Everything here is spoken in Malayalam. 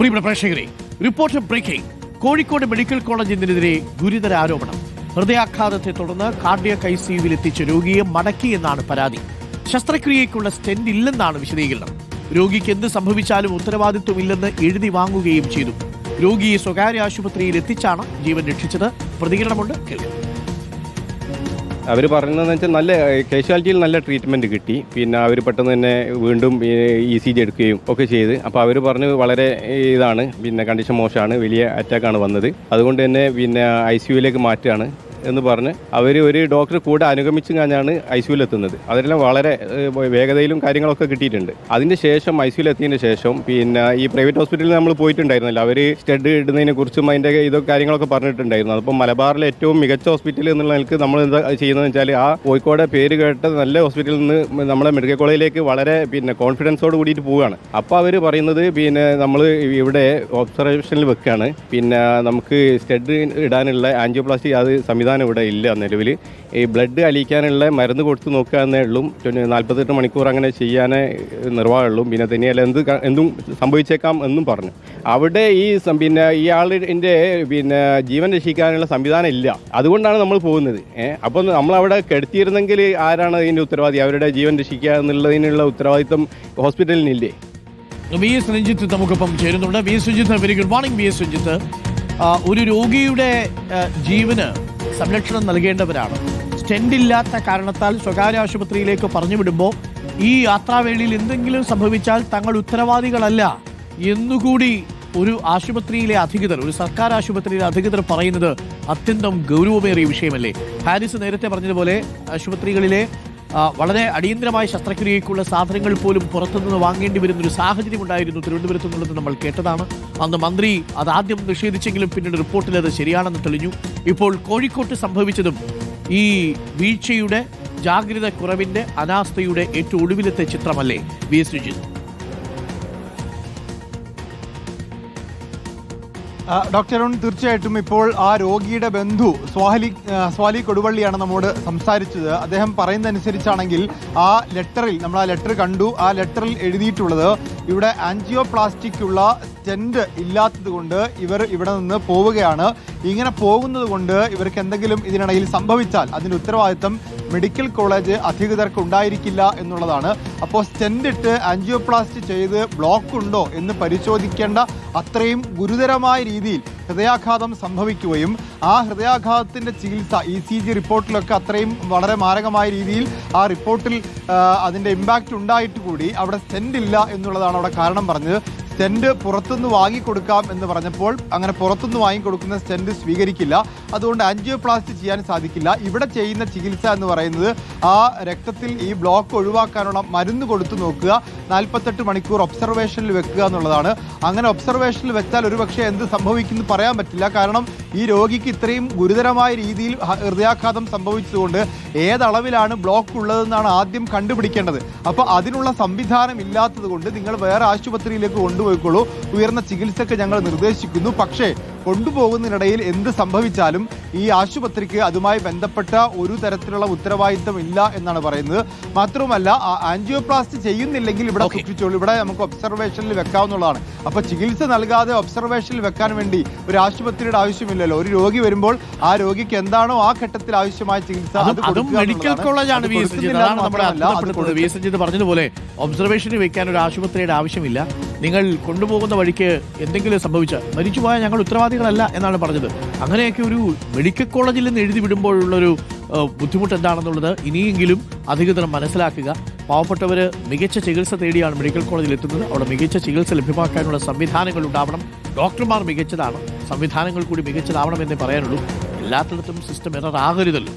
പ്രിയപ്പെട്ട പ്രേക്ഷകരെ റിപ്പോർട്ട് ബ്രേക്കിംഗ്. കോഴിക്കോട് മെഡിക്കൽ കോളേജിനെതിരെ ഗുരുതര ആരോപണം. ഹൃദയാഘാതത്തെ തുടർന്ന് കാർഡിയക് ഐ സിയുവിൽ എത്തിച്ച രോഗിയെ മടക്കിയെന്നാണ് പരാതി. ശസ്ത്രക്രിയയ്ക്കുള്ള സ്റ്റെൻഡ് ഇല്ലെന്നാണ് വിശദീകരണം. രോഗിക്ക് എന്ത് സംഭവിച്ചാലും ഉത്തരവാദിത്വമില്ലെന്ന് എഴുതി വാങ്ങുകയും ചെയ്തു. രോഗിയെ സ്വകാര്യ ആശുപത്രിയിൽ എത്തിച്ചാണ് ജീവൻ രക്ഷിച്ചത്. പ്രതികരണമുണ്ട് കേൾക്കാം. അവർ പറയുന്നതെന്ന് വെച്ചാൽ നല്ല കാഷ്വാലിറ്റിയിൽ നല്ല ട്രീറ്റ്മെന്റ് കിട്ടി. പിന്നെ അവർ പെട്ടെന്ന് തന്നെ വീണ്ടും ഇ സി ജി എടുക്കുകയും ഒക്കെ ചെയ്ത്. അപ്പോൾ അവർ പറഞ്ഞ് വളരെ ഇതാണ്. പിന്നെ കണ്ടീഷൻ മോശമാണ്. വലിയ അറ്റാക്കാണ് വന്നത്. അതുകൊണ്ട് തന്നെ പിന്നെ ഐ സി മാറ്റുകയാണ്. എന്ന് പറഞ്ഞ് അവർ ഒരു ഡോക്ടർ കൂടെ അനുഗമിച്ചു കഴിഞ്ഞാണ് ഐ സിയുവിൽ എത്തുന്നത് അതെല്ലാം വളരെ വേഗതയിലും കാര്യങ്ങളൊക്കെ കിട്ടിയിട്ടുണ്ട്. അതിന്റെ ശേഷം ഐ സിയുൽ എത്തിയതിന് ശേഷം പിന്നെ ഈ പ്രൈവറ്റ് ഹോസ്പിറ്റലിൽ നമ്മൾ പോയിട്ടുണ്ടായിരുന്നല്ലോ. അവർ സ്റ്റഡ് ഇടുന്നതിനെ കുറിച്ചും അതിന്റെ ഇതൊക്കെ കാര്യങ്ങളൊക്കെ പറഞ്ഞിട്ടുണ്ടായിരുന്നു. അപ്പോൾ മലബാറിലെ ഏറ്റവും മികച്ച ഹോസ്പിറ്റൽ എന്നുള്ള നിലയ്ക്ക് നമ്മൾ എന്താ ചെയ്യുന്നതെന്ന് വെച്ചാൽ ആ കോഴിക്കോട് പേര് കേട്ട നല്ല ഹോസ്പിറ്റലിൽ നിന്ന് നമ്മുടെ മെഡിക്കൽ കോളേജിലേക്ക് വളരെ പിന്നെ കോൺഫിഡൻസോട് കൂടിയിട്ട് പോവുകയാണ്. അപ്പോൾ അവർ പറയുന്നത് പിന്നെ നമ്മൾ ഇവിടെ ഒബ്സർവേഷനിൽ വെക്കുകയാണ് പിന്നെ നമുക്ക് സ്റ്റഡ് ഇടാനുള്ള ആൻജിയോപ്ലാസ്റ്റി അത് സംവിധാനം ഇവിടെ ഇല്ല നിലവിൽ. ഈ ബ്ലഡ് അലിയിക്കാനുള്ള മരുന്ന് കൊടുത്ത് നോക്കുക എന്നേ ഉള്ളൂ നാൽപ്പത്തെട്ട് മണിക്കൂർ അങ്ങനെ ചെയ്യാനേ നിർവാഹമുള്ളൂ പിന്നെ തന്നെയല്ല എന്ത് എന്തും സംഭവിച്ചേക്കാം എന്നും പറഞ്ഞു. അവിടെ ഈ പിന്നെ ഈ ആളിന്റെ പിന്നെ ജീവൻ രക്ഷിക്കാനുള്ള സംവിധാനം ഇല്ല. അതുകൊണ്ടാണ് നമ്മൾ പോകുന്നത്. അപ്പോൾ നമ്മളവിടെ കെടുത്തിയിരുന്നെങ്കിൽ ആരാണ് അതിന്റെ ഉത്തരവാദി? അവരുടെ ജീവൻ രക്ഷിക്കുക എന്നുള്ളതിനുള്ള ഉത്തരവാദിത്വം ഹോസ്പിറ്റലിനില്ലേ? വി എസ് രഞ്ജിത്ത് നമുക്കൊപ്പം ചേരുന്നുണ്ട്. V S Ranjith very good morning V S Ranjith. ഒരു രോഗിയുടെ ജീവന് സംരക്ഷണം നൽകേണ്ടവരാണ്. സ്റ്റെൻഡ് ഇല്ലാത്ത കാരണത്താൽ സ്വകാര്യ ആശുപത്രിയിലേക്ക് പറഞ്ഞു വിടുമ്പോൾ ഈ യാത്രാവേളയിൽ എന്തെങ്കിലും സംഭവിച്ചാൽ തങ്ങൾ ഉത്തരവാദികളല്ല എന്നുകൂടി ഒരു ആശുപത്രിയിലെ അധികൃതർ ഒരു സർക്കാർ ആശുപത്രിയിലെ അധികൃതർ പറയുന്നത് അത്യന്തം ഗൗരവമേറിയ വിഷയമല്ലേ? ഹാരിസ് നേരത്തെ പറഞ്ഞതുപോലെ ആശുപത്രികളിലെ വളരെ അടിയന്തരമായ ശസ്ത്രക്രിയയ്ക്കുള്ള സാധനങ്ങൾ പോലും പുറത്തുനിന്ന് വാങ്ങേണ്ടി വരുന്ന ഒരു സാഹചര്യം ഉണ്ടായിരുന്നു തിരുവനന്തപുരത്ത് നിന്നുള്ളത് നമ്മൾ കേട്ടതാണ്. അന്ന് മന്ത്രി അതാദ്യം നിഷേധിച്ചെങ്കിലും പിന്നീട് റിപ്പോർട്ടിൽ അത് ശരിയാണെന്ന് തെളിഞ്ഞു. ഇപ്പോൾ കോഴിക്കോട്ട് സംഭവിച്ചതും ഈ വീഴ്ചയുടെ ജാഗ്രത കുറവിന്റെ അനാസ്ഥയുടെ ഏറ്റവും ഒടുവിലത്തെ ചിത്രമല്ലേ V S Rajith doctor Arun തീർച്ചയായിട്ടും ഇപ്പോൾ ആ രോഗിയുടെ ബന്ധു സ്വാഹലി സ്വാലി കൊടുവള്ളിയാണ് നമ്മോട് സംസാരിച്ചത്. അദ്ദേഹം പറയുന്നതനുസരിച്ചാണെങ്കിൽ ആ ലെറ്ററിൽ നമ്മൾ ആ ലെറ്റർ കണ്ടു ആ ലെറ്ററിൽ എഴുതിയിട്ടുള്ളത് ഇവിടെ ആൻജിയോപ്ലാസ്റ്റിക്കുള്ള സ്റ്റെന്റ് ഇല്ലാത്തത് കൊണ്ട് ഇവർ ഇവിടെ നിന്ന് പോവുകയാണ്. ഇങ്ങനെ പോകുന്നത് കൊണ്ട് ഇവർക്ക് എന്തെങ്കിലും ഇതിനിടയിൽ സംഭവിച്ചാൽ അതിന്റെ ഉത്തരവാദിത്തം മെഡിക്കൽ കോളേജ് അധികൃതർക്ക് ഉണ്ടായിരിക്കില്ല എന്നുള്ളതാണ്. അപ്പോൾ സ്റ്റെന്റ് ഇട്ട് ആൻജിയോപ്ലാസ്റ്റി ചെയ്ത് ബ്ലോക്ക് ഉണ്ടോ എന്ന് പരിശോധിക്കേണ്ട അത്രയും ഗുരുതരമായ രീതിയിൽ ഹൃദയാഘാതം സംഭവിക്കുകയും ആ ഹൃദയാഘാതത്തിന്റെ ചികിത്സ ഇ സി ജി റിപ്പോർട്ടിലൊക്കെ അത്രയും വളരെ മാരകമായ രീതിയിൽ ആ റിപ്പോർട്ടിൽ അതിന്റെ ഇമ്പാക്റ്റ് ഉണ്ടായിട്ട് കൂടി അവിടെ സ്റ്റെന്റ് ഇല്ല എന്നുള്ളതാണ് അവിടെ കാരണം പറഞ്ഞത്. സ്റ്റെന്റ് പുറത്തുനിന്ന് വാങ്ങിക്കൊടുക്കാം എന്ന് പറഞ്ഞപ്പോൾ അങ്ങനെ പുറത്തുനിന്ന് വാങ്ങിക്കൊടുക്കുന്ന സ്റ്റെന്റ് സ്വീകരിക്കില്ല. അതുകൊണ്ട് ആൻജിയോപ്ലാസ്റ്റി ചെയ്യാൻ സാധിക്കില്ല. ഇവിടെ ചെയ്യുന്ന ചികിത്സ എന്ന് പറയുന്നത് ആ രക്തത്തിൽ ഈ ബ്ലോക്ക് ഒഴിവാക്കാനുള്ള മരുന്ന് കൊടുത്തു നോക്കുക. നാൽപ്പത്തെട്ട് മണിക്കൂർ ഒബ്സർവേഷനിൽ വെക്കുക എന്നുള്ളതാണ്. അങ്ങനെ ഒബ്സർവേഷനിൽ വെച്ചാൽ ഒരുപക്ഷെ എന്ത് സംഭവിക്കുന്നു പറയാൻ പറ്റില്ല. കാരണം ഈ രോഗിക്ക് ഇത്രയും ഗുരുതരമായ രീതിയിൽ ഹൃദയാഘാതം സംഭവിച്ചതുകൊണ്ട് ഏതളവിലാണ് ബ്ലോക്ക് ഉള്ളതെന്നാണ് ആദ്യം കണ്ടുപിടിക്കേണ്ടത്. അപ്പോൾ അതിനുള്ള സംവിധാനം ഇല്ലാത്തത് കൊണ്ട് നിങ്ങൾ വേറെ ആശുപത്രിയിലേക്ക് കൊണ്ടുപോയിക്കോളൂ. ഉയർന്ന ചികിത്സയ്ക്ക് ഞങ്ങൾ നിർദ്ദേശിക്കുന്നു. പക്ഷേ കൊണ്ടുപോകുന്നതിനിടയിൽ എന്ത് സംഭവിച്ചാലും ഈ ആശുപത്രിക്ക് അതുമായി ബന്ധപ്പെട്ട ഒരു തരത്തിലുള്ള ഉത്തരവാദിത്തം ഇല്ല എന്നാണ് പറയുന്നത്. മാത്രവുമല്ല ആൻജിയോപ്ലാസ്റ്റി ചെയ്യുന്നില്ലെങ്കിൽ ഇവിടെ. സൂക്ഷിച്ചോളൂ. ഇവിടെ നമുക്ക് ഒബ്സർവേഷനിൽ വെക്കാവുന്നതാണ്. അപ്പൊ ചികിത്സ നൽകാതെ ഒബ്സർവേഷനിൽ വെക്കാൻ വേണ്ടി ഒരു ആശുപത്രിയുടെ ആവശ്യമില്ലല്ലോ. ഒരു രോഗി വരുമ്പോൾ ആ രോഗിക്ക് എന്താണോ ആ ഘട്ടത്തിൽ ആവശ്യമായ ചികിത്സ അതും മെഡിക്കൽ. കോളേജാണ് പറഞ്ഞതുപോലെ ഒബ്സർവേഷന് വെക്കാൻ ഒരു ആശുപത്രിയുടെ ആവശ്യമില്ല. നിങ്ങൾ കൊണ്ടുപോകുന്ന വഴിക്ക് എന്തെങ്കിലും സംഭവിച്ച മരിച്ചുപോയാൽ ഞങ്ങൾ ഉത്തരവാദികളല്ല എന്നാണ് പറഞ്ഞത്. അങ്ങനെയൊക്കെ ഒരു മെഡിക്കൽ കോളേജിൽ നിന്ന് എഴുതി വിടുമ്പോഴുള്ളൊരു ബുദ്ധിമുട്ട് എന്താണെന്നുള്ളത് ഇനിയെങ്കിലും അധികൃതർ മനസ്സിലാക്കുക. പാവപ്പെട്ടവർ മികച്ച ചികിത്സ തേടിയാണ് മെഡിക്കൽ കോളേജിൽ എത്തുന്നത്. അവിടെ മികച്ച ചികിത്സ ലഭ്യമാക്കാനുള്ള സംവിധാനങ്ങൾ ഉണ്ടാവണം. ഡോക്ടർമാർ മികച്ചതാണ്. സംവിധാനങ്ങൾ കൂടി മികച്ചതാവണം മികച്ചതാവണമെന്നേ പറയാനുള്ളൂ. എല്ലാത്തിടത്തും സിസ്റ്റം എറർ ആകരുതല്ലോ.